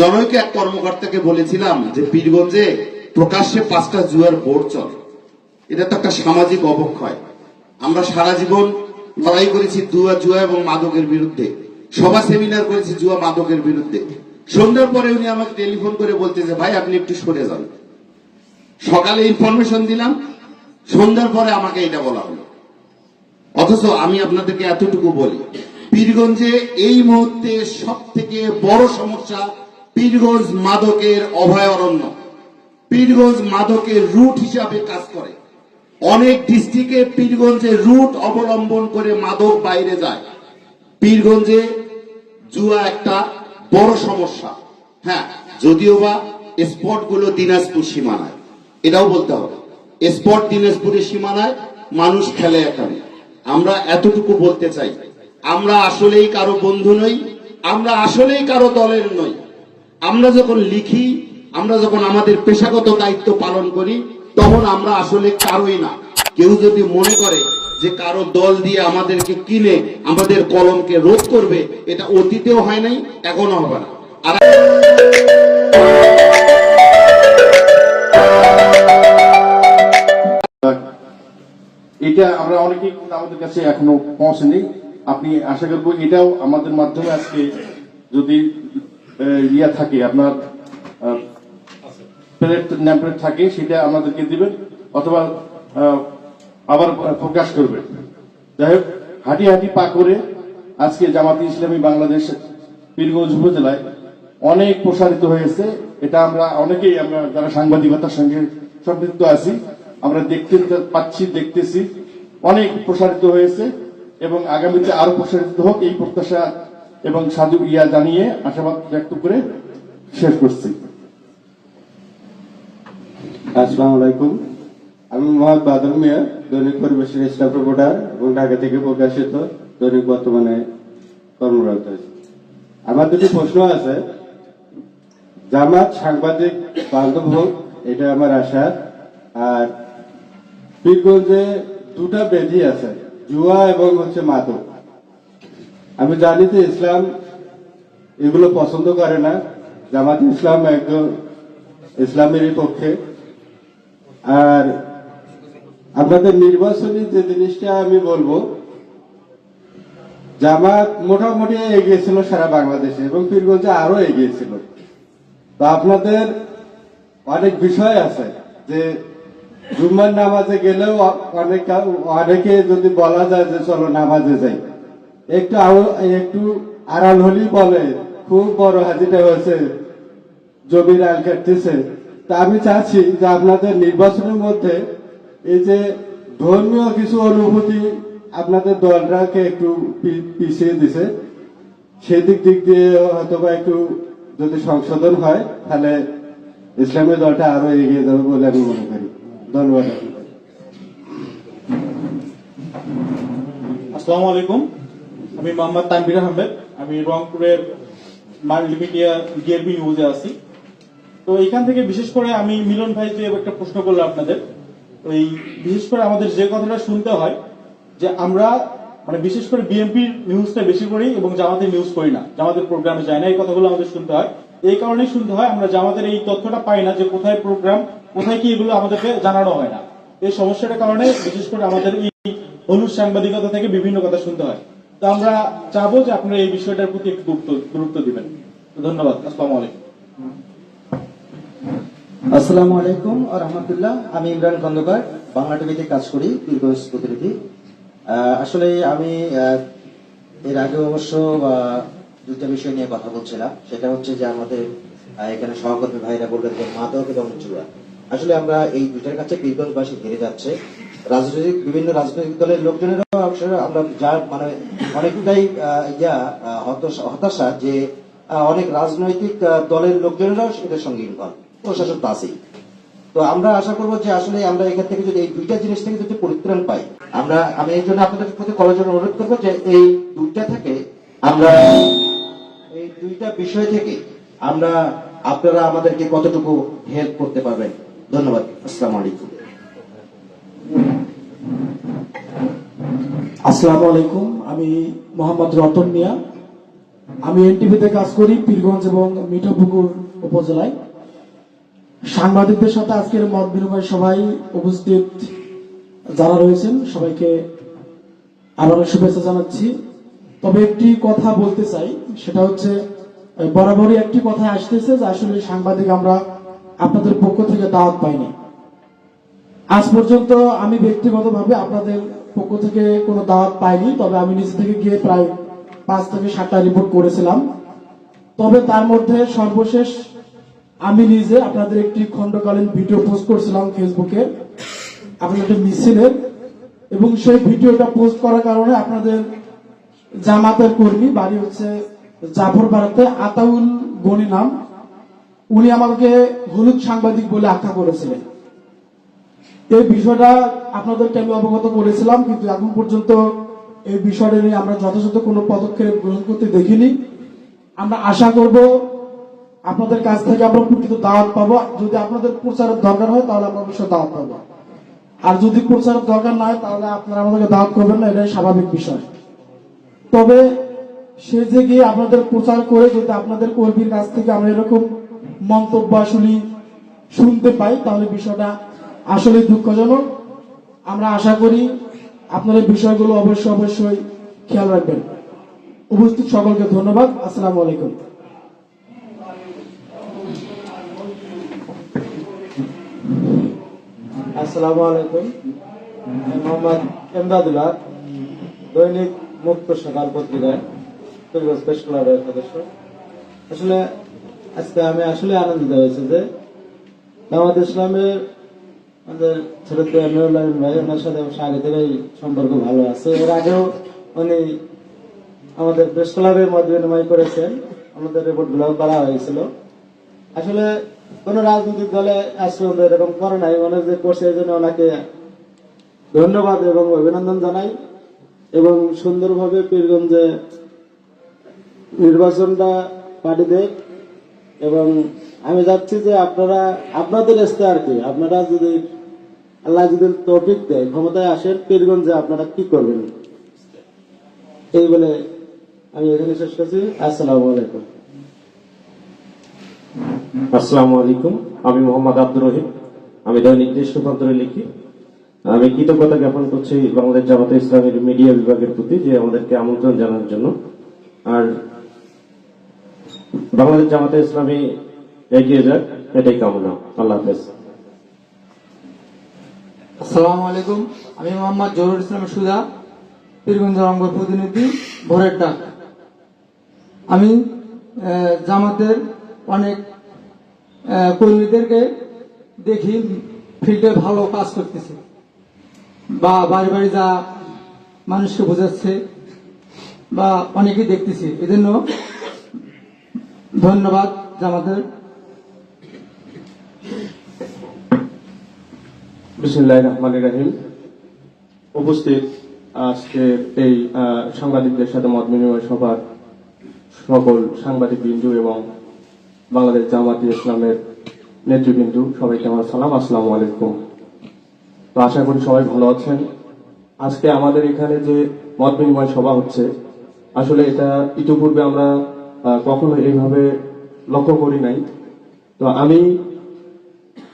জনৈক এক কর্মকর্তাকে বলেছিলাম যে, পীরগঞ্জে প্রকাশ্যে পাঁচটা জুয়ার বোর্ড চলে। এটা তো একটা সামাজিক অবক্ষয়। আমরা সারা জীবন লড়াই করেছি জুয়া জুয়া এবং মাদকের বিরুদ্ধে। সভা সেমিনার করেছি জুয়া মাদকের বিরুদ্ধে। সন্ধ্যার পরে উনি আমাকে টেলিফোন করে বলতে যে, ভাই, আপনি একটু সরে যান। সকালে ইনফরমেশন দিলাম। সন্ধ্যার পরে আমাকে এটা বলা হলো। অথচ আমি আপনাদেরকে এতটুকু বলি, পীরগঞ্জে এই মুহূর্তে সব থেকে বড় সমস্যা পীরগঞ্জ মাদকের অভয়ারণ্য। পীরগঞ্জ মাদকের রুট হিসাবে কাজ করে। অনেক ডিস্ট্রিক্টে পীরগঞ্জের রুট অবলম্বন করে মাদক বাইরে যায়। পীরগঞ্জে জুয়া একটা বড় সমস্যা। হ্যাঁ যদিও বা স্পটগুলো দিনাজপুর সীমানায়। এটাও বলতে হবে। স্পট দিনাজপুরের সীমানায় মানুষ খেলে এখানে। আমরা এতটুকু বলতে চাই। আমরা আসলেই কারও বন্ধু নই, আমরা আসলেই কারও দলের নই। আমরা যখন লিখি, আমরা যখন আমাদের পেশাগত দায়িত্ব পালন করি, তখন আমরা আসলে কারোই না। কেউ যদি মনে করে যে কারও দল দিয়ে আমাদেরকে কিনে, আমাদের কলমকে রোধ করবে, এটা অতীতেও হয় নাই এখনও হবে না। আর এটা আমরা অনেকেই আমাদের কাছে এখনও পৌঁছেনি। আপনি আশা করব এটাও আমাদের মাধ্যমে আজকে যদি ইয়া থাকে, আপনার প্লেট ন্যাম্পলেট থাকে, সেটা আমাদেরকে দিবেন, অথবা আবার প্রকাশ করবেন। যাই হোক, হাঁটি হাঁটি পা করে আজকে জামাতি ইসলামী বাংলাদেশ পীরগঞ্জ উপজেলায় অনেক প্রসারিত হয়েছে। এটা আমরা অনেকেই, আমরা যারা সাংবাদিকতার সঙ্গে সম্পৃক্ত আছি, আমরা দেখতে পাচ্ছি, দেখতেছি। অনেক প্রসারিত হয়েছে এবং আগামীতে আরও প্রসারিত হোক, এই প্রত্যাশা এবং সাধু ইয়া জানিয়ে আশাবাদ ব্যক্ত করে শেষ করছি। আসসালামু আলাইকুম। আমি মোহাম্মদ বাদল মিয়া, দৈনিক পরিবেশের স্টাফ রিপোর্টার এবং ঢাকা থেকে প্রকাশিত দৈনিক বর্তমানে কর্মরত আছি। আমার দুটি প্রশ্ন আছে। জামাত সাংবাদিক বান্ধব হোক, এটা আমার আশা। আর পীরগঞ্জে দুটা বেদি আছে, জুয়া এবং হচ্ছে মাদক। আমি জানি যে ইসলাম এগুলো পছন্দ করে না। জামাত ইসলাম একজন ইসলামেরই পক্ষে। আর আপনাদের নির্বাচনী যে জিনিসটা আমি বলব, জামাত মোটামুটি এগিয়েছিল সারা বাংলাদেশে এবং পীরগঞ্জে আরও এগিয়েছিল তো আপনাদের অনেক বিষয় আছে যে জুম্মার নামাজে গেলেও অনেক অনেকে যদি বলা যায় যে চলো নামাজে যাই। একটু একটু আড়াল হলেই বলে, খুব বড় হাজিটা হয়েছে জমির আল কাটতেছে। তা আমি চাচ্ছি যে আপনাদের নির্বাচনের মধ্যে এই যে ধর্মীয় কিছু অনুভূতি আপনাদের দলটাকে একটু পিছিয়ে দিছে, সেদিক দিক দিয়ে হয়তো বা একটু যদি সংশোধন হয়, তাহলে ইসলামী দলটা আরও এগিয়ে যাবে বলে আমি মনে করি। ধন্যবাদ। আসসালামু আলাইকুম। আমি মোহাম্মদ তানবির আহমেদ, আমি রংপুরের মাল্টিমিডিয়া ডিআরবি নিউজে আছি। তো এখান থেকে বিশেষ করে আমি মিলন ভাই যে একটা প্রশ্ন করল আপনাদের ওই বিশেষ করে আমাদের যে কথাটা শুনতে হয়, যে আমরা মানে বিশেষ করে বিএনপির নিউজটা বেশি করি এবং জামাতের নিউজ করি না, জামাতের প্রোগ্রামে যায় না, এই কথাগুলো আমাদের শুনতে হয়। এই কারণেই শুনতে হয় আমরা জামাতের এই তথ্যটা পাই না যে কোথায় প্রোগ্রাম, কোথায় কি এগুলো আমাদেরকে জানানো হয় না। এই সমস্যাটার কারণে বিশেষ করে আমাদের এই হলুদ সাংবাদিকতা থেকে বিভিন্ন কথা শুনতে হয়। তো আমরা চাবো যে আপনারা এই বিষয়টার প্রতি একটু গুরুত্ব দিবেন। ধন্যবাদ। আসসালামু আলাইকুম। আসসালামু আলাইকুম আর রহমতুল্লাহ। আমি ইমরান খন্দকার, বাংলা টিভিতে কাজ করি, দীর্ঘ প্রতিনিধি। আসলে আমি এর আগে অবশ্য দুইটা বিষয় নিয়ে কথা বলছিলাম। সেটা হচ্ছে যে আমাদের এখানে সহকর্মী ভাইরা বললেন যে মাদক এবং জুয়া আসলে আমরা এই দুইটার কাছে বীরগঞ্জবাসী হেরে যাচ্ছে। রাজনৈতিক, বিভিন্ন রাজনৈতিক দলের লোকজনেরও আমরা যা মানে অনেকটাই ইয়া হতাশা- যে অনেক রাজনৈতিক দলের লোকজনেরাও এটার সঙ্গে ইনভলভ। প্রশাসন তো আছেই। তো আমরা আশা করব যে আসলে আমরা এখান থেকে যদি এই দুইটা জিনিস থেকে যদি পরিত্রাণ পাই, আমরা, আমি এই জন্য আপনাদের প্রতি কলেজের অনুরোধ করব যে এই দুইটা থেকে আমরা, এই দুইটা বিষয় থেকে আমরা আপনারা আমাদেরকে কতটুকু হেল্প করতে পারবেন। ধন্যবাদ। আসসালামু আলাইকুম। আসসালামু আলাইকুম, আমি মোহাম্মদ রতন মিয়া। আমি এনটিভিতে কাজ করি পীরগঞ্জ এবং মিঠাপুকুর উপজেলায়। সাংবাদিকদের সাথে আজকের মত বিনিময় সভায় উপস্থিত যারা রয়েছেন, সবাইকে আবারও শুভেচ্ছা জানাচ্ছি। তবে একটি কথা বলতে চাই, সেটা হচ্ছে বরাবরই একটি কথা আসতেছে যে আসলে সাংবাদিক আমরা আপনাদের পক্ষ থেকে দাওয়াত পাইনি। আজ পর্যন্ত আমি ব্যক্তিগতভাবে আপনাদের পক্ষ থেকে কোনো দাওয়াত পাইনি, তবে আমি নিজে থেকে গিয়ে প্রায় পাঁচ থেকে সাতটা রিপোর্ট করেছিলাম। তবে তার মধ্যে সর্বশেষ আমি নিজে আপনাদের একটি খণ্ডকালীন ভিডিও পোস্ট করছিলাম ফেসবুকে আপনাদের মিছিলের এবং সেই ভিডিওটা পোস্ট করার কারণে আপনাদের জামাতের কর্মী, বাড়ি হচ্ছে জাফর বাড়াতে আতাউল গনি নাম। উনি আমাকে হলুদ সাংবাদিক বলে আখ্যা করেছিলেন। এই বিষয়টা আপনাদেরকে আমি অবগত করেছিলাম, কিন্তু এখন পর্যন্ত এই বিষয়টা নিয়ে আমরা যথাযথ কোনো পদক্ষেপ গ্রহণ করতে দেখিনি। আমরা আশা করব আপনাদের কাছ থেকে আমরা প্রকৃত দাওয়াত পাবো। যদি আপনাদের প্রচারের দরকার হয়, তাহলে আমরা অবশ্যই দাওয়াত পাবো। আর যদি প্রচারের দরকার না হয়, তাহলে আপনারা আমাদেরকে দাওয়াত করবেন না, এটাই স্বাভাবিক বিষয়। তবে সে যে গিয়ে আপনাদের প্রচার করে যদি আপনাদের কর্মীর কাছ থেকে আমরা এরকম মন্তব্য আসলে শুনতে পাই, তাহলে বিষয়টা আসলে দুঃখজনক, আমরা আশা করি আপনারা বিষয়গুলো অবশ্যই অবশ্যই খেয়াল রাখবেন। উপস্থিত সকলকে ধন্যবাদ। আসসালামু আলাইকুম। আসসালামু আলাইকুম। মোহাম্মদ এমদাদুল্লাহ দৈনিক মুক্ত সকাল পত্রিকায় পরিবেশ সদস্য। আসলে আজকে আমি আসলে আনন্দিত হয়েছে যে জামাত ইসলামের আমাদের ভাই ওনার সাথে থেকেই সম্পর্ক ভালো আছে। আগেও উনি আমাদের প্রেস মত বিনিময় করেছেন, আমাদের রিপোর্ট করা হয়েছিল। আসলে রাজনৈতিক দলে করে নাই করছে ওনাকে ধন্যবাদ এবং অভিনন্দন জানাই এবং সুন্দরভাবে পীরগঞ্জে নির্বাচনটা পার্টি দেখ এবং আমি যাচ্ছি যে আপনারা, আপনাদের এসতে আর কি? আপনারা যদি আল্লাহ যদি তৌফিক দেয়, ক্ষমতায় আসেন, পীরগঞ্জে আপনারা কি করবেন? এই বলে আমি এখানে শেষ করছি। আসসালামু আলাইকুম। আসসালামু আলাইকুম। আমি মোহাম্মদ আব্দুর রহিম। আমি দৈনিক দেশ রূপান্তরে লিখি। আমি কৃতজ্ঞতা জ্ঞাপন করছি বাংলাদেশ জামাতে ইসলামের মিডিয়া বিভাগের প্রতি যে আমাদেরকে আমন্ত্রণ জানার জন্য। আর বাংলাদেশ জামাতে ইসলামী এগিয়ে যাক, এটাই কামনা। আল্লাহ হাফেজ। আসসালামু আলাইকুম। আমি মোহাম্মদ জহুরুল ইসলাম সুজা পীরগঞ্জ প্রতিনিধি, ভোরের ডাক। আমি জামাতের অনেক কর্মীদেরকে দেখি, ফিল্ডে ভালো কাজ করতেছে। বা বাড়ি বাড়ি যা মানুষকে বোঝাচ্ছে, বা অনেকেই দেখতেছি। এজন্য ধন্যবাদ জামাতের। বিসমুল্লাহ রহমান রাহিম। উপস্থিত আজকের এই সাংবাদিকদের সাথে মত বিনিময় সভার সকল সাংবাদিক বিন্দু এবং বাংলাদেশ জামাতি ইসলামের নেতৃবৃন্দু, সবাইকে আমার সালাম, আসসালামু আলাইকুম। তো আশা করি সবাই ভালো আছেন। আজকে আমাদের এখানে যে মত বিনিময় সভা হচ্ছে, আসলে এটা ইতিপূর্বে আমরা কখনো এইভাবে লক্ষ্য করি নাই। তো আমি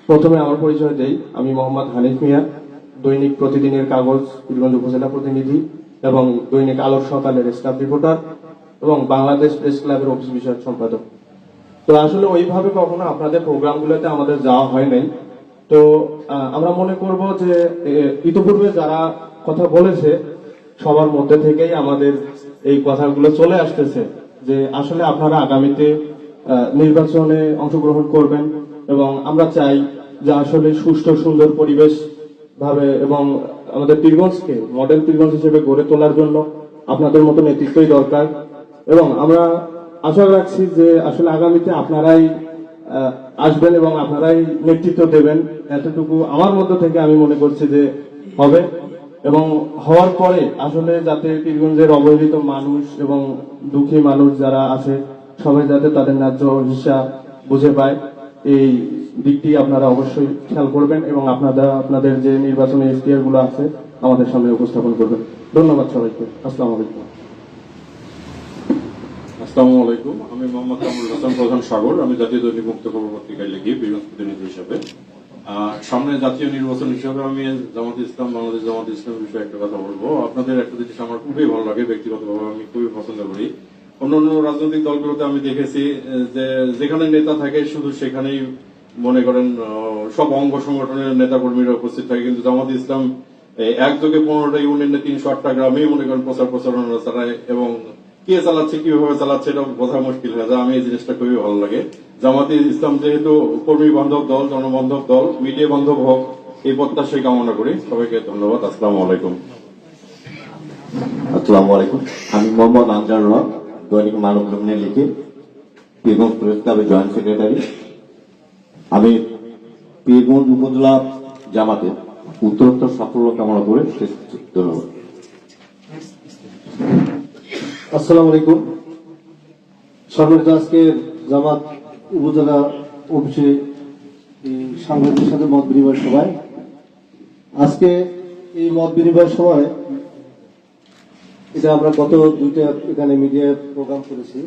প্রথমে আমার পরিচয় দেই। আমি মোহাম্মদ হানিফ মিয়া, দৈনিক প্রতিদিনের কাগজ, পীরগঞ্জ উপজেলা প্রতিনিধি এবং দৈনিক আলোর সকালের স্টাফ রিপোর্টার এবং বাংলাদেশ প্রেস ক্লাবের অফিস বিষয়ক সম্পাদক। তো আসলে ওইভাবে কখনো আপনাদের প্রোগ্রামগুলোতে আমাদের যাওয়া হয় নাই। তো আমরা মনে করব যে ইতিপূর্বে যারা কথা বলেছে, সবার মধ্যে থেকেই আমাদের এই কথাগুলো চলে আসতেছে যে আসলে আপনারা আগামীতে নির্বাচনে অংশগ্রহণ করবেন। এবং আমরা চাই যে আসলে সুষ্ঠু, সুন্দর পরিবেশ ভাবে এবং আমাদের পীরগঞ্জকে মডেল পীরগঞ্জ হিসেবে গড়ে তোলার জন্য আপনাদের মতো নেতৃত্বই দরকার। এবং আমরা আশা রাখছি যে আসলে আগামীতে আপনারাই আসবেন এবং আপনারাই নেতৃত্ব দেবেন। এতটুকু আমার মধ্য থেকে আমি মনে করছি যে হবে। এবং হওয়ার পরে আসলে যাতে পীরগঞ্জের অবহেলিত মানুষ এবং দুঃখী মানুষ যারা আছে, সবাই যাতে তাদের ন্যায্য হিসা বুঝে পায়। এই দিকটি আপনারা অবশ্যই খেয়াল করবেন এবং আপনারা, আপনাদের যে নির্বাচনী এখতিয়ারগুলো আছে, আমাদের সামনে উপস্থাপন করবেন। ধন্যবাদ সবাইকে। আসসালামু আলাইকুম। আসসালামু আলাইকুম। আমি মোহাম্মদ কামরুল হাসান, প্রধান সাগর। আমি জাতীয় দৈনিক মুক্ত খবর পত্রিকায় লিখি প্রতিনিধি সামনে জাতীয় নির্বাচন হিসাবে আমি জামাত ইসলাম, বাংলাদেশ জামাত ইসলাম বিষয়ে একটা কথা বলব। আপনাদের একটা জিনিস আমার খুবই ভালো লাগে, ব্যক্তিগতভাবে আমি খুবই পছন্দ করি। অন্যান্য রাজনৈতিক দলগুলোতে আমি দেখেছি যে যেখানে নেতা থাকে শুধু সেখানেই মনে করেন সব অঙ্গ সংগঠনের নেতা কর্মীরা উপস্থিত থাকে। কিন্তু জামাত ইসলাম একযোগে পনেরোটা ইউনিয়নে তিনশো আটটা গ্রামে মনে করেন প্রচার প্রচারণা চালায় এবং কে চালাচ্ছে, কীভাবে চালাচ্ছে এটা বোঝা মুশকিল হয়ে যায়। আমি এই জিনিসটা খুবই ভালো লাগে। জামাতে ইসলাম যেহেতু কর্মী বান্ধব দল, জনবান্ধব দল, মিডিয়া বান্ধব হোক, এই প্রত্যাশাই কামনা করি। সবাইকে ধন্যবাদ। আসসালামু আলাইকুম। আসসালামু আলাইকুম। আমি মোহাম্মদ আনজার রহমান দৈনিক মানব লগ্নে লিখে পীরগঞ্জ জয়েন্ট সেক্রেটারি। আমি পীরগঞ্জ উপজেলা জামাতে উত্তরোত্তর সাফল্য কামনা করে শেষ ধন্যবাদ। আসসালামু আলাইকুম। সম্মানিত আজকে জামাত উপজেলা অফিসে সাংবাদিকদের সাথে মত বিনিময় সভায়। আজকে এই মত বিনিময় সময় এটা আমরা গত দুইটা এখানে মিডিয়া প্রোগ্রাম করেছি।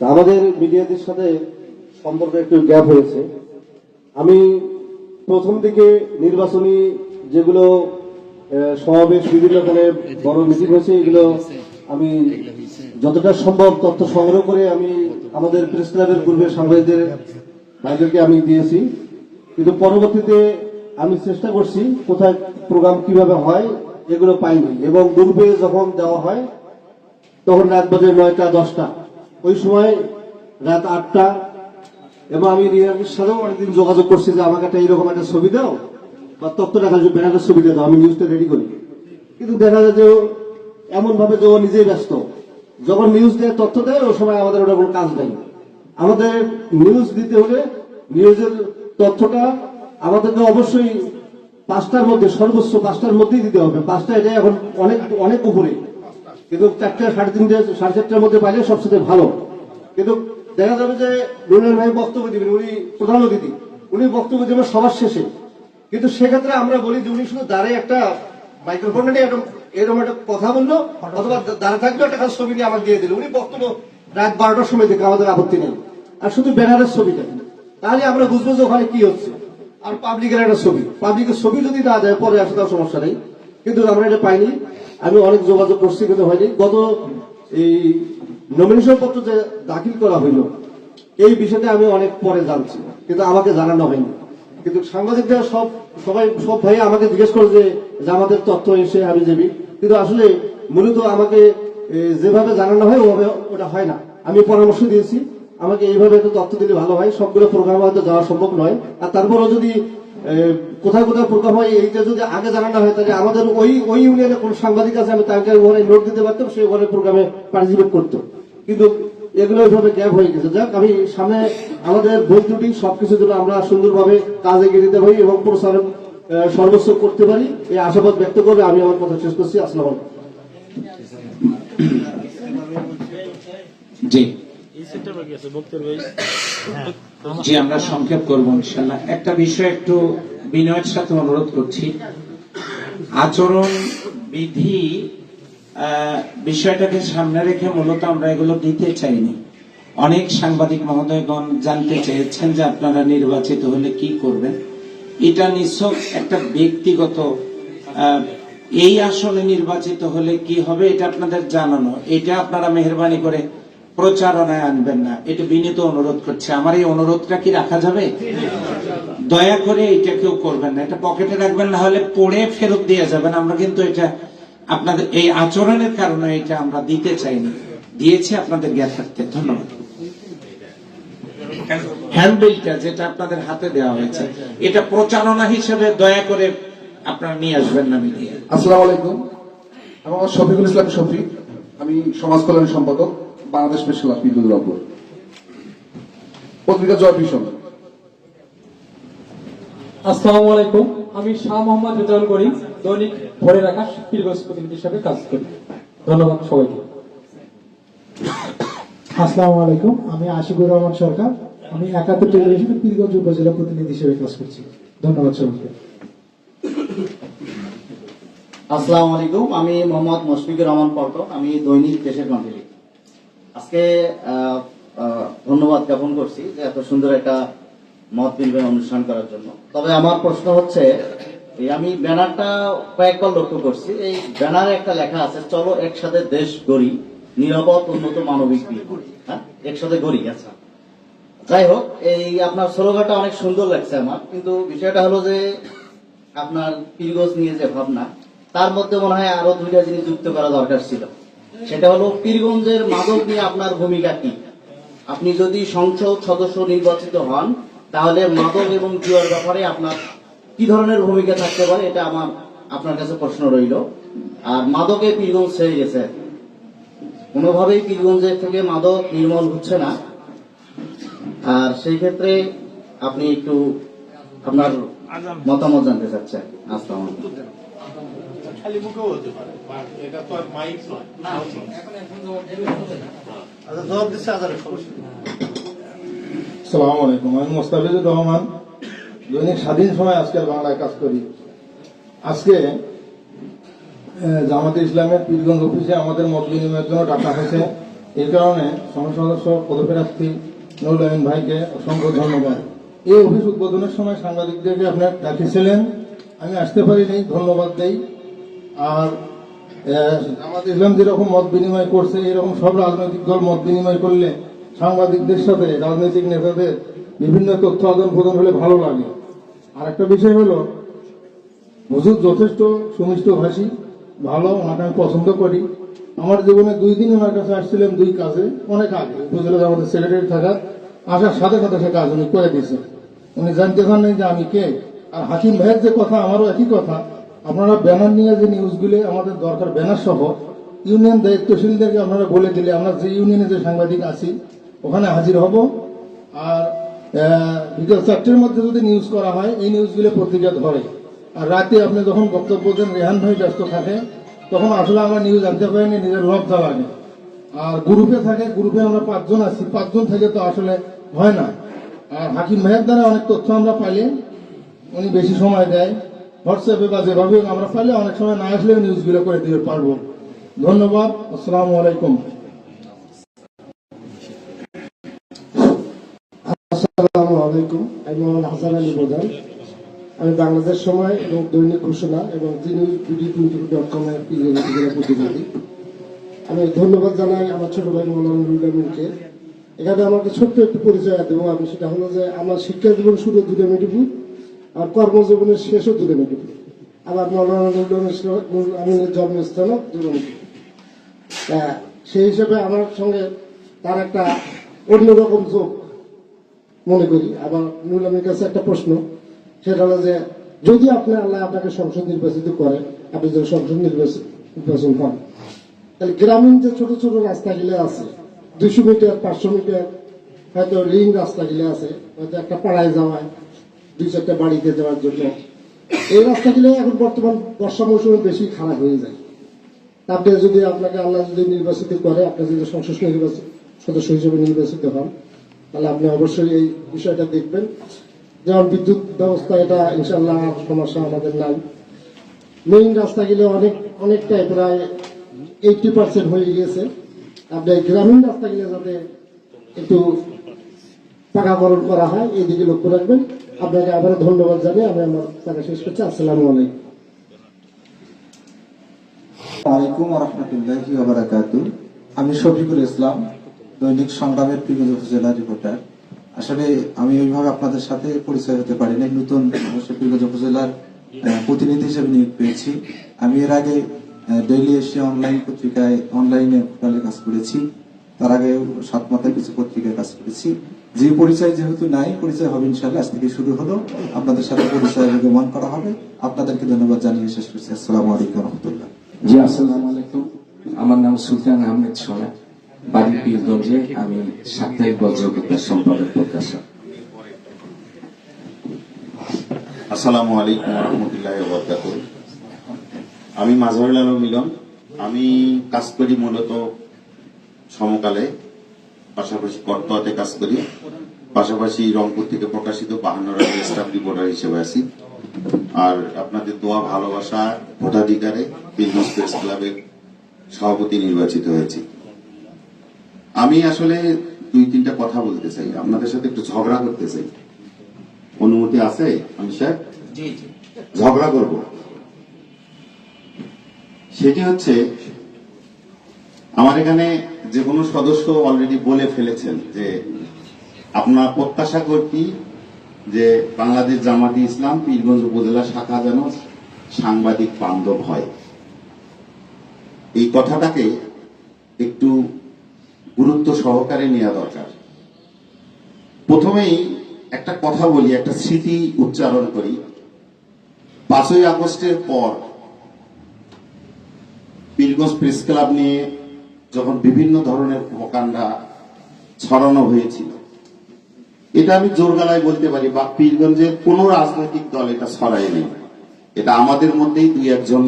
তা আমাদের মিডিয়াদের সাথে সম্পর্ক একটু গ্যাপ হয়েছে। আমি প্রথম দিকে নির্বাচনী যেগুলো সমাবেশ বিভিন্ন এখানে বড় মিটিং হয়েছে, এগুলো আমি যতটা সম্ভব তথ্য সংগ্রহ করে আমি আমাদের প্রেস ক্লাবের পূর্বে সাংবাদিকদের ভাইদেরকে আমি দিয়েছি। কিন্তু পরবর্তীতে আমি চেষ্টা করছি কোথায় প্রোগ্রাম কীভাবে হয় এগুলো পাইনি। এবং গ্রুপে যখন দেওয়া হয়, তখন রাত বাজে নয়টা, দশটা। ওই সময় রাত আটটা, এবং আমি রিয়াজের সাথেও অনেকদিন যোগাযোগ করছি যে আমাকে একটা এরকম একটা ছবি দাও, বা তথ্য দেখা যায় ব্যানারের ছবিটা দাও, আমি নিউজটা রেডি করি। কিন্তু দেখা যায় যে ও এমন ভাবে যে ও নিজেই ব্যস্ত। যখন নিউজ দেয় তথ্য দেয়, ওই সময় আমাদের ওটা কোনো কাজ নেই। আমাদের নিউজ দিতে হলে নিউজের তথ্যটা আমাদেরকে অবশ্যই পাঁচটার মধ্যে, সর্বোচ্চ পাঁচটার মধ্যেই দিতে হবে। পাঁচটা এটা এখন অনেক অনেক উপরে। কিন্তু চারটা, সাড়ে তিনটে, সাড়ে চারটার মধ্যে পাইলে সবচেয়ে ভালো। কিন্তু দেখা যাবে যে রুনের ভাই বক্তব্য দিবেন, উনি প্রধান অতিথি। উনি বক্তব্য দেবেন সবার শেষে। কিন্তু সেক্ষেত্রে আমরা বলি যে উনি শুধু দাঁড়িয়ে একটা মাইক্রোফোন নিয়ে এরকম একটা কথা বলল, অথবা দাঁড়া থাকবে একটা ছবি নিয়ে আমাকে দিয়ে দিল। উনি বক্তব্য রাত বারোটার সময় দেখে আমাদের আপত্তি নেই। আর শুধু ব্যানারের ছবিটা। তাহলে আমরা বুঝব যে ওখানে কি হচ্ছে। আর পাবলিকের একটা ছবি। পাবলিকের ছবি যদি না দেয় পরে আসে তার সমস্যা নেই। কিন্তু আমরা এটা পাইনি। আমি অনেক যোগাযোগ করছি, কিন্তু হয়নি। গত এই নমিনেশন পত্র যে দাখিল করা হইল, এই বিষয়টা আমি অনেক পরে জানছি। কিন্তু আমাকে জানানো হয়নি। কিন্তু সাংবাদিকরা সব, সবাই, সব ভাই আমাকে জিজ্ঞেস করে যে আমাদের তথ্য এসে আমি যাবি কিন্তু আসলে মূলত আমাকে যেভাবে জানানো হয়, ওভাবে ওটা হয় না। আমি পরামর্শ দিয়েছি। আমাকে এইভাবে একটু তথ্য দিলে ভালো হয়। সবগুলো প্রোগ্রামে হয়তো যাওয়া সম্ভব নয়। আর তারপরও যদি এ, কোথায় কোথায় প্রোগ্রাম হয় এইটা যদি আগে জানানো হয় তাহলে আমাদের ওই ওই ইউনিয়নে কোন সাংবাদিক আছে আমি তাকে ওখানে নোট দিতে পারতাম সে ওখানে প্রোগ্রামে পার্টিসিপেট করতো। কিন্তু এগুলো এইভাবে গ্যাপ হয়ে গেছে। যাক আমি সামনে আমাদের ভুল ত্রুটি সবকিছু যেন আমরা সুন্দরভাবে কাজে এগিয়ে দিতে পারি এবং প্রচার আহ, সর্বোচ্চ করতে পারি এই আশাবাদ ব্যক্ত করে আমি আমার কথা শেষ করছি। আসসালাম জি। জি আমরা সংক্ষেপ করব ইনশাল্লাহ একটা বিষয় একটু বিনয়ের সাথে অনুরোধ করছি। আচরণ বিধি বিষয়টাকে সামনে রেখে মূলত আমরা এগুলো দিতে চাইনি। অনেক সাংবাদিক মহোদয়গণ জানতে চেয়েছেন যে আপনারা নির্বাচিত হলে কি করবেন। এটা নিছক একটা ব্যক্তিগত আহ, এই আসনে নির্বাচিত হলে কি হবে এটা আপনাদের জানানো। এটা আপনারা মেহরবানি করে প্রচারণায় আনবেন না। এটা বিনীত অনুরোধ করছে। আমার এই অনুরোধটা কি রাখা যাবে? দয়া করে এটা কেউ করবেন না। এটা পকেটে রাখবেন, না হলে পড়ে ফেরত দিয়ে যাবেন আমরা কিন্তু এটা আপনাদের, এই আচরণের কারণে এটা আমরা দিতে চাইনি। দিয়েছি আপনাদের জ্ঞাতার্থে ধন্যবাদ। হ্যান্ডবিলটা যেটা আপনাদের হাতে দেওয়া হয়েছে, এটা প্রচারণা হিসেবে দয়া করে আপনারা নিয়ে আসবেন না মিডিয়া। আসসালামু আলাইকুম। আমি আমার শফিকুল ইসলাম শফিক আমি সমাজ কল্যাণ সম্পাদক। বাংলাদেশ ক্লাব বিদ্যুৎ রংপুর পত্রিকা জয় ভীষণ। আসসালামু আলাইকুম। আমি শাহ মোহাম্মদ রেজাউল করিম দৈনিক ভোরের আকাশ পীরগঞ্জ প্রতিনিধি হিসাবে কাজ করি। ধন্যবাদ সবাইকে। আসসালামু আলাইকুম। আমি আশিকুর রহমান সরকার। আমি একাত্তর টেলিভিশনে পীরগঞ্জ উপজেলা প্রতিনিধি হিসেবে কাজ করছি। ধন্যবাদ সবাইকে। আসসালামু আলাইকুম। আমি মোহাম্মদ মুশফিকুর রহমান পল্টন আমি দৈনিক দেশের কণ্ঠে আজকে ধন্যবাদ জ্ঞাপন করছি যে এত সুন্দর একটা মত বিনিময় অনুষ্ঠান করার জন্য। তবে আমার প্রশ্ন হচ্ছে আমি ব্যানারটা কয়েকবার লক্ষ্য করছি, এই ব্যানারে একটা লেখা আছে, চলো একসাথে দেশ গড়ি, নিরাপদ, উন্নত, মানবিক বীর হ্যাঁ? একসাথে গড়ি আচ্ছা। যাই হোক, এই আপনার স্লোগানটা অনেক সুন্দর লাগছে আমার, কিন্তু বিষয়টা হলো যে আপনার পীরগঞ্জ নিয়ে যে ভাবনা, তার মধ্যে মনে হয় আরও দুইটা জিনিস যুক্ত করা দরকার ছিল। সেটা হলো পীরগঞ্জের মাদক নিয়ে আপনার ভূমিকা কি? আপনি যদি সংসদ সদস্য নির্বাচিত হন, তাহলে মাদক এবং জুয়ার ব্যাপারে আপনার কি ধরনের ভূমিকা থাকতে পারে এটা আমার আপনার কাছে প্রশ্ন রইল। আর মাদকে পীরগঞ্জ ছেড়ে গেছে। কোনোভাবেই পীরগঞ্জের থেকে মাদক নির্মল হচ্ছে না। আর সেই ক্ষেত্রে আপনি একটু আপনার মতামত জানতে চাচ্ছেন। আসসালামু খালি মুখেও হতে পারে এটা তো আর মাইক নয় জবাব দিচ্ছে আজারের সমস্যা সালাম আলাইকুম আমি মোস্তাফিজুর রহমান। দৈনিক স্বাধীন সময় আজকের বাংলায় কাজ করি। আজকে জামাতে ইসলামের পীরগঞ্জ অফিসে আমাদের মত বিনিময়ের জন্য ডাকা হয়েছে। এই কারণে সংসদ সদস্য পদপ্রার্থী নুরুল আমিন ভাইকে অসংখ্য ধন্যবাদ। এই অফিস উদ্বোধনের সময় সাংবাদিকদেরকে আপনার ডাকিছিলেন আমি আসতে পারিনি ধন্যবাদ দেই। আর আমাদের ইসলাম যেরকম মত বিনিময় করছে, এরকম সব রাজনৈতিক দল মত বিনিময় করলে সাংবাদিকদের সাথে রাজনৈতিক নেতাদের বিভিন্ন তথ্য আদান প্রদান হলে ভালো লাগে। আর একটা বিষয় হলো, হুজুর যথেষ্ট সুমিষ্ট ভাষী, ভালো, ওনাকে আমি পছন্দ করি। আমার জীবনে দুই দিন ওনার কাছে আসছিলাম, দুই কাজে, অনেক আগে। উপজেলা আমাদের সেক্রেটারি থাকার আসার সাথে সাথে সে কাজ উনি করে দিয়েছেন উনি জানতে পারেন যে আমি কে। আর হাকিম ভাইয়ের যে কথা, আমারও একই কথা। আপনারা ব্যানার নিয়ে যে নিউজগুলি আমাদের দরকার, ব্যানার সহ, ইউনিয়ন দায়িত্বশীলদেরকে আপনারা বলে দিলে, আমরা যে ইউনিয়নে যে সাংবাদিক আছি, ওখানে হাজির হব। আর বিকেল চারটের মধ্যে যদি নিউজ করা হয়, এই নিউজগুলো পত্রিকা ধরে। আর রাতে আপনি যখন বক্তব্য দেন, রেহান ভাই ব্যস্ত থাকে, তখন আসলে আমরা নিউজ আনতে পারিনি নিজের লজ্জা লাগে আর গ্রুপে থাকে, গ্রুপে আমরা পাঁচজন আছি, পাঁচজন থেকে তো আসলে হয় না। আর হাকিম ভাইয়ের দ্বারা অনেক তথ্য আমরা পাইলে, উনি বেশি সময় দেয়। হোয়াটসঅ্যাপে বা যেভাবে আমরা পাইলে অনেক সময় না আসলেও নিউজগুলো করে দিতে পারব। ধন্যবাদ, আসসালামু আলাইকুম। আসসালামু আলাইকুম, আমি মোহাম্মদ হাসান আলী প্রধান। আমি বাংলাদেশ সময় এবং দৈনিক ঘোষণা এবং জি ডট কম এর জেলা প্রতিনিধি। আমি ধন্যবাদ জানাই আমার ছোট ভাই মৌলানা নুরুল এখানে আমাকে ছোট্ট একটু পরিচয় দেবো আমি, সেটা হলো যে আমার শিক্ষা জীবন শুরু দূরে মেডিপুর আর কর্মজীবনের শেষও দূরে মেডিপুর আবার মৌলানা জন্মস্থানও দূরে মেডিপুর তা সেই হিসেবে আমার সঙ্গে তার একটা অন্যরকম যোগ মনে করি। আবার আমিনের কাছে একটা প্রশ্ন, সেটা হলো যে, যদি আপনি আল্লাহ আপনাকে সংসদ নির্বাচিত করেন, আপনি যদি সংসদ নির্বাচন নির্বাচন হন তাহলে গ্রামীণ যে ছোট ছোট রাস্তাগুলো আছে দুশো মিটার, পাঁচশো মিটার, হয়তো রিং রাস্তাগুলো আছে, হয়তো একটা পাড়ায় যাওয়ায় দুই চারটা বাড়িতে যাওয়ার জন্য। এই রাস্তা রাস্তাগুলো এখন বর্তমান বর্ষা মৌসুমে বেশি খারাপ হয়ে যায়। আপনি যদি আপনাকে আল্লাহ যদি নির্বাচিত করে, আপনি যদি সংসদ সদস্য হিসেবে নির্বাচিত হন, তাহলে আপনি অবশ্যই এই বিষয়টা দেখবেন। যেমন বিদ্যুৎ ব্যবস্থা, এটা ইনশাল্লাহ সমস্যা আমাদের নাই। মেইন রাস্তাগুলো অনেক, অনেকটাই প্রায় এইটি পার্সেন্ট হয়ে গিয়েছে। আপনি এই গ্রামীণ রাস্তাগুলো যাতে একটু পাকাকরণ করা হয়, এই দিকে লক্ষ্য রাখবেন। আপনাকে আবার ধন্যবাদ জানিয়ে আমি আমার তাকে শেষ করছি, আসসালামু আলাইকুম। আলাইকুম রহমতুল্লাহি আমি শফিকুল ইসলাম, দৈনিক সংগ্রামের বিভিন্ন উপজেলা রিপোর্টার। আসলে আমি ওইভাবে আপনাদের সাথে পরিচয় হতে পারি নাই, নতুন পীরগঞ্জ উপজেলার প্রতিনিধি হিসেবে নিয়োগ পেয়েছি। আমি এর আগে ডেইলি এশিয়া অনলাইন পত্রিকায় অনলাইনে কাজ করেছি। তার আগে সাত মাথায় কিছু পত্রিকায় কাজ করেছি। যে পরিচয় যেহেতু নাই পরিচয় হবে ইনশাল্লাহ আজ থেকে শুরু হলো। আপনাদের সাথে পরিচয় বিদ্যমান করা হবে। আপনাদেরকে ধন্যবাদ জানিয়ে শেষ করছি। আসসালামু আলাইকুম রহমতুল্লাহ। জি আসসালামু আলাইকুম। আমার নাম সুলতান আহমেদ সোনা। বাড়ি পীরগঞ্জে আমি সাপ্তাহিক বজ্রবিদ্যার সম্পাদক প্রকাশক। আসসালামু আলাইকুম রহমতুল্লাহ আমি আলম মিলন। আমি কাজ করি মূলত সমকালে। পাশাপাশি কর্তোয়াতে কাজ করি। পাশাপাশি রংপুর থেকে প্রকাশিত বাহান্ন রাজ্যের স্টাফ রিপোর্টার হিসেবে আছি। আর আপনাদের দোয়া ভালোবাসা ভোটাধিকারে বিজনেস প্রেস ক্লাবের সভাপতি নির্বাচিত হয়েছি। আমি আসলে দুই তিনটা কথা বলতে চাই। আপনাদের সাথে একটু ঝগড়া করতে চাই। অনুমতি আছে আমি জি। ঝগড়া করব। সেটি হচ্ছে আমার এখানে যে কোনো সদস্য অলরেডি বলে ফেলেছেন যে আপনার প্রত্যাশা করছি যে বাংলাদেশ জামাতি ইসলাম পীরগঞ্জ উপজেলা শাখা যেন সাংবাদিক বান্ধব হয়। এই কথাটাকে একটু গুরুত্ব সহকারে নেওয়া দরকার। প্রথমেই একটা কথা বলি, একটা স্মৃতি উচ্চারণ করি। পাঁচই আগস্টের পর পীরগঞ্জ প্রেস ক্লাব নিয়ে যখন বিভিন্ন ধরনের প্রকাণ্ডা ছড়ানো হয়েছিল। এটা আমি জোর গলায় বলতে পারি, বা পীরগঞ্জের কোন রাজনৈতিক দল এটা ছড়ায়নি। এটা আমাদের মধ্যেই দুই একজন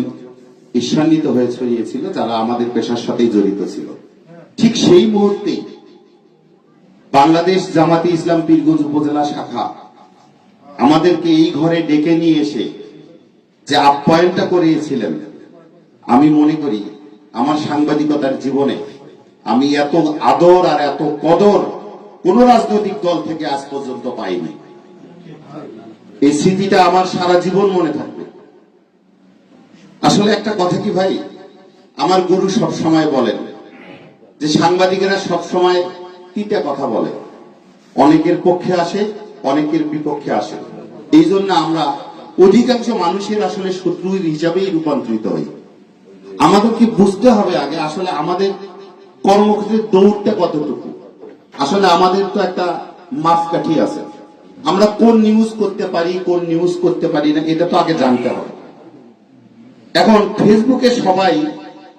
ঈর্ষান্বিত হয়ে ছড়িয়েছিল, যারা আমাদের পেশার সাথেই জড়িত ছিল। ঠিক সেই মুহূর্তে বাংলাদেশ জামাতি ইসলাম পীরগঞ্জ উপজেলা শাখা আমাদেরকে এই ঘরে ডেকে নিয়ে এসে যে আপ্যায়নটা করিয়েছিলেন, আমি মনে করি আমার সাংবাদিকতার জীবনে আমি এত আদর আর এত কদর কোন রাজনৈতিক দল থেকে আজ পর্যন্ত পাইনি। এই স্মৃতিটা আমার সারা জীবন মনে থাকবে। আসলে একটা কথা কি ভাই? আমার গুরু সব সময় বলেন যে সাংবাদিকেরা সব সময় তিনটা কথা বলে। অনেকের পক্ষে আসে, অনেকের বিপক্ষে আসে। এই জন্য আমরা অধিকাংশ মানুষের আসলে শত্রু হিসাবেই রূপান্তরিত হই। আমাদেরকে বুঝতে হবে আগে? আসলে আমাদের কর্মক্ষেত্রে দৌড়টা কতটুকু? আসলে আমাদের তো একটা মাপকাঠি আছে। আমরা কোন নিউজ করতে পারি, কোন নিউজ করতে পারি না, এটা তো আগে জানতে হবে। এখন ফেসবুকে সবাই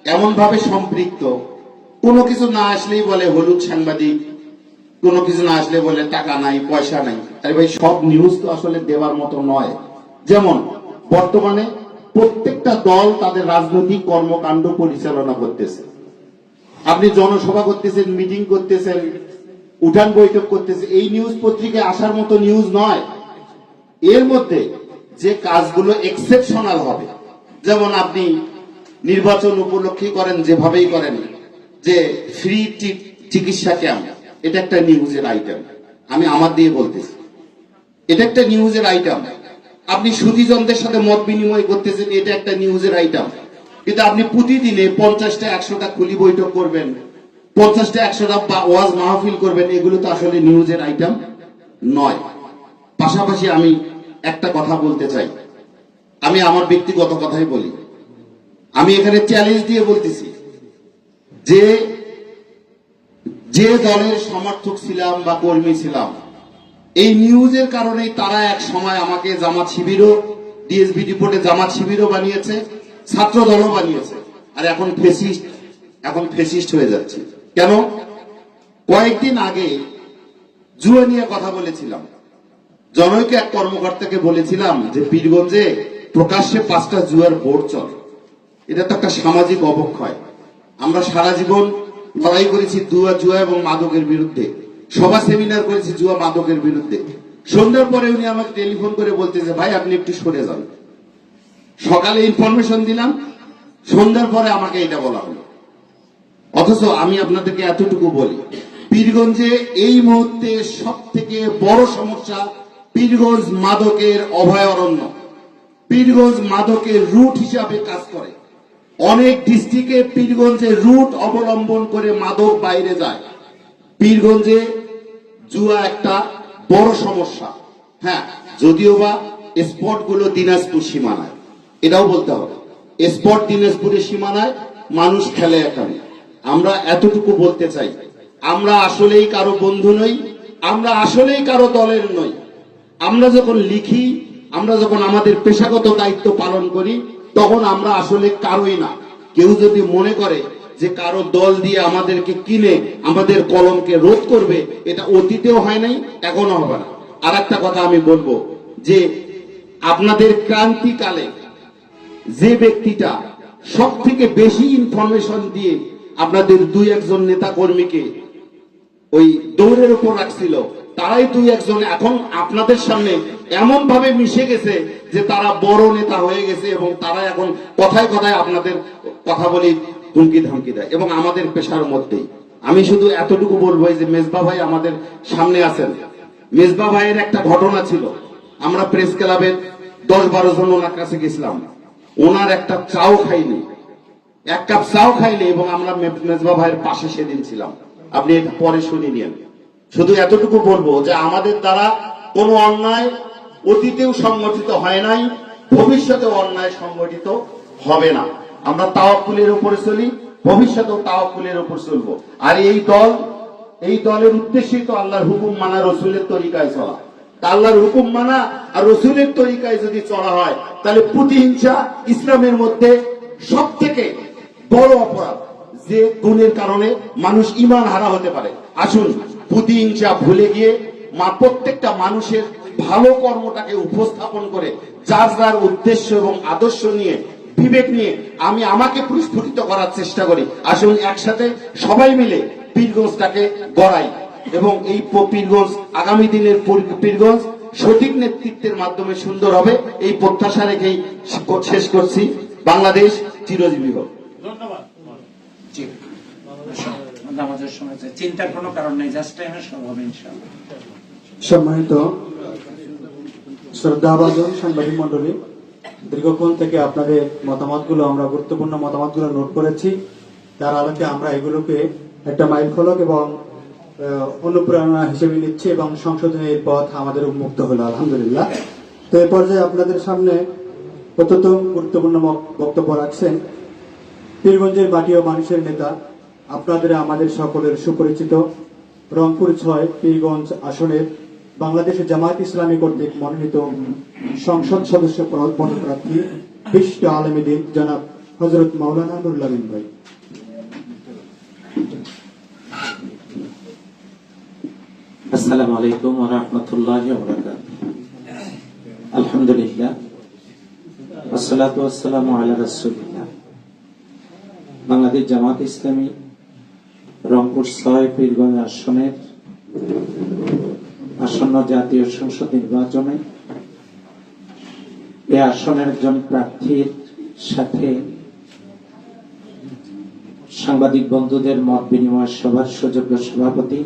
এমন ভাবে সম্পৃক্ত, কোনো কিছু না আসলেই বলে হলুদ সাংবাদিক, কোনো কিছু না আসলে বলে টাকা নাই, পয়সা নাই। আরে ভাই, সব নিউজ তো আসলে দেওয়ার মতো নয়। যেমন, বর্তমানে প্রত্যেকটা দল তাদের রাজনৈতিক কর্মকাণ্ড পরিচালনা করতেছে। আপনি জনসভা করতেছেন, মিটিং করতেছেন, উঠান বৈঠক করতেছে এই নিউজ পত্রিকায় আসার মতো নিউজ নয়। এর মধ্যে যে কাজগুলো এক্সেপশনাল হবে, যেমন আপনি নির্বাচন উপলক্ষে করেন, যেভাবেই করেন, যে ফ্রি চিকিৎসা ক্যাম্প এটা একটা নিউজের আইটেম আমি আমার দিয়ে বলতেছি। এটা একটা নিউজের আইটেম আপনি সুদীজনদের সাথে মত বিনিময় করতেছেন, এটা একটা নিউজের আইটেম কিন্তু আপনি প্রতিদিনে পঞ্চাশটা, একশোটা খুলি বৈঠক করবেন, পঞ্চাশটা, একশোটা ওয়াজ মাহফিল করবেন, এগুলো তো আসলে নিউজের আইটেম নয়। পাশাপাশি আমি একটা কথা বলতে চাই। আমি আমার ব্যক্তিগত কথাই বলি। আমি এখানে চ্যালেঞ্জ দিয়ে বলতেছি যে যে দলের সমর্থক ছিলাম বা কর্মী ছিলাম এই নিউজের কারণেই তারা এক সময় আমাকে জামাত শিবিরও ডিএসবি রিপোর্টে জামাত শিবিরও বানিয়েছে, ছাত্র দলও বানিয়েছে। আর এখন ফেসিস্ট এখন ফেসিস্ট হয়ে যাচ্ছে। কেন? কয়েকদিন আগে জুয়া নিয়ে কথা বলেছিলাম। জনৈক এক কর্মকর্তাকে বলেছিলাম যে, পীরগঞ্জে প্রকাশ্যে পাঁচটা জুয়ার বোর্ড চলে। এটা তো একটা সামাজিক অবক্ষয়। আমরা সারা জীবন লড়াই করেছি দুয়া, জুয়া এবং মাদকের বিরুদ্ধে। সভা সেমিনার করেছি জুয়া মাদকের বিরুদ্ধে। সন্ধ্যার পরে উনি আমাকে টেলিফোন করে বলতেছে, ভাই, আপনি একটু সরে যান। সকালে ইনফরমেশন দিলাম, সন্ধ্যার পরে আমাকে এটা বলা হলো। অথচ আমি আপনাদেরকে এতটুকু বলি, পীরগঞ্জে এই মুহূর্তে সব থেকে বড় সমস্যা পীরগঞ্জ মাদকের অভয়ারণ্য। পীরগঞ্জ মাদকের রুট হিসাবে কাজ করে। অনেক ডিস্ট্রিক্টে পীরগঞ্জে রুট অবলম্বন করে মাদক বাইরে যায়। পীরগঞ্জে জুয়া একটা বড় সমস্যা। হ্যাঁ যদিও বা স্পটগুলো দিনাজপুর সীমানায়, এটাও বলতে হবে। স্পট দিনাজপুরের সীমানায় মানুষ খেলে এখানে আমরা এতটুকু বলতে চাই, আমরা আসলেই কারও বন্ধু নই, আমরা আসলেই কারও দলের নই। আমরা যখন লিখি, আমরা যখন আমাদের পেশাগত দায়িত্ব পালন করি, তখন আমরা আসলে কারোই না। কেউ যদি মনে করে যে কারও দল দিয়ে আমাদেরকে কিনে আমাদের কলমকে রোধ করবে, এটা অতীতেও হয় নাই এখনও হবে না। আর একটা কথা আমি বলব, যে আপনাদের ক্রান্তিকালে যে ব্যক্তিটা সব থেকে বেশি ইনফরমেশন দিয়ে আপনাদের দুই একজন নেতা কর্মীকে ওই দৌড়ের উপর রাখছিল, তারাই দুই একজন, এখন আপনাদের সামনে এমন ভাবে মিশে গেছে যে তারা বড় নেতা হয়ে গেছে এবং তারা এখন কথায় কথায় আপনাদের কথা বলে হুমকি ধামকি দেয় এবং আমাদের পেশার মধ্যেই। আমি শুধু এতটুকু বলব যে মেজবা ভাই আমাদের সামনে আছেন। মেজবা ভাইয়ের একটা ঘটনা ছিল। আমরা প্রেস ক্লাবের দশ বারো জন ওনার কাছে গেছিলাম। ওনার একটা চাও খাইনি। এক কাপ চাও খাইলে এবং আমরা মেজবা ভাইয়ের পাশে সেদিন ছিলাম। আপনি এটা পরে শুনে নিন শুধু এতটুকু বলব যে আমাদের দ্বারা কোনো অন্যায় অতীতেও সংগঠিত হয় নাই, ভবিষ্যতেও অন্যায় সংগঠিত হবে না। আমরা তাওয়াক্কুলের উপরে চলি, ভবিষ্যতেও তাওয়াক্কুলের উপর চলবো। আর এই দল, এই দলের উদ্দেশ্যই তো আল্লাহর হুকুম মানা, রসুলের তরিকায় চলা। আল্লাহর হুকুম মানা আর রসুলের তরিকায় যদি চলা হয়, তাহলে প্রতিহিংসা ইসলামের মধ্যে সব থেকে বড় অপরাধ। যে গুণের কারণে মানুষ ইমান হারা হতে পারে। আসুন, প্রতিহিংসা ভুলে গিয়ে মা, প্রত্যেকটা মানুষের ভালো কর্মটাকে উপস্থাপন করে, যার যার উদ্দেশ্য এবং আদর্শ নিয়ে বিবেক নিয়ে আমি আমাকে প্রস্ফুটিত করার চেষ্টা করি। আসুন একসাথে সবাই মিলে পীরগঞ্জটাকে গড়াই এবং এই পীরগঞ্জ আগামী দিনের পীরগঞ্জ সঠিক নেতৃত্বের মাধ্যমে সুন্দর হবে। এই প্রত্যাশা রেখেই শেষ করছি। বাংলাদেশ চিরজীবী হোক। নামাজের সময় চিন্তার কোনো কারণ নেই জাস্ট টাইমে সব হবে ইনশাআল্লাহ। সম্মানিত শ্রদ্ধাভাজন সাংবাদিক মন্ডলী দীর্ঘক্ষণ থেকে আপনাদের মতামতগুলো, আমরা গুরুত্বপূর্ণ মতামতগুলো নোট করেছি। তার আলোকে আমরা এগুলোকে একটা মাইল ফলক এবং অনুপ্রেরণা হিসেবে নিচ্ছি এবং সংশোধনের পথ আমাদের উন্মুক্ত হলো, আলহামদুলিল্লাহ। তো এই পর্যায়ে আপনাদের সামনে অত্যন্ত গুরুত্বপূর্ণ বক্তব্য রাখছেন। পীরগঞ্জের মাটি ও মানুষের নেতা, আপনাদের আমাদের সকলের সুপরিচিত রংপুর ছয়, পীরগঞ্জ আসনের বাংলাদেশের জামায়াত ইসলামী কর্তৃক মনোনীত সংসদ সদস্য পদ- পদপ্রার্থী বিশিষ্ট আলমীদিন জনাব হজরত মাওলানা নুরুল আমিন ভাই। আসসালামু আলাইকুম ওয়া রাহমাতুল্লাহি ওয়া বারাকাতুহু। আলহামদুলিল্লাহ। আসসালাতু ওয়াসসালামু আলা রাসূলিল্লাহ। বাংলাদেশ জামাত ইসলামী রংপুর ছয়, পীরগঞ্জ আসনের আসন্ন জাতীয় সংসদ নির্বাচনে এ আসনের একজন প্রার্থীর সাথে সাংবাদিক বন্ধুদের মত বিনিময় সভার সুযোগ্য সভাপতি,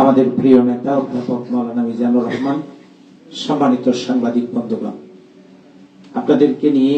আমাদের প্রিয় নেতা অধ্যাপক মৌলানা মিজানুর রহমান, সম্মানিত সাংবাদিক বন্ধুগণ, আপনাদেরকে নিয়ে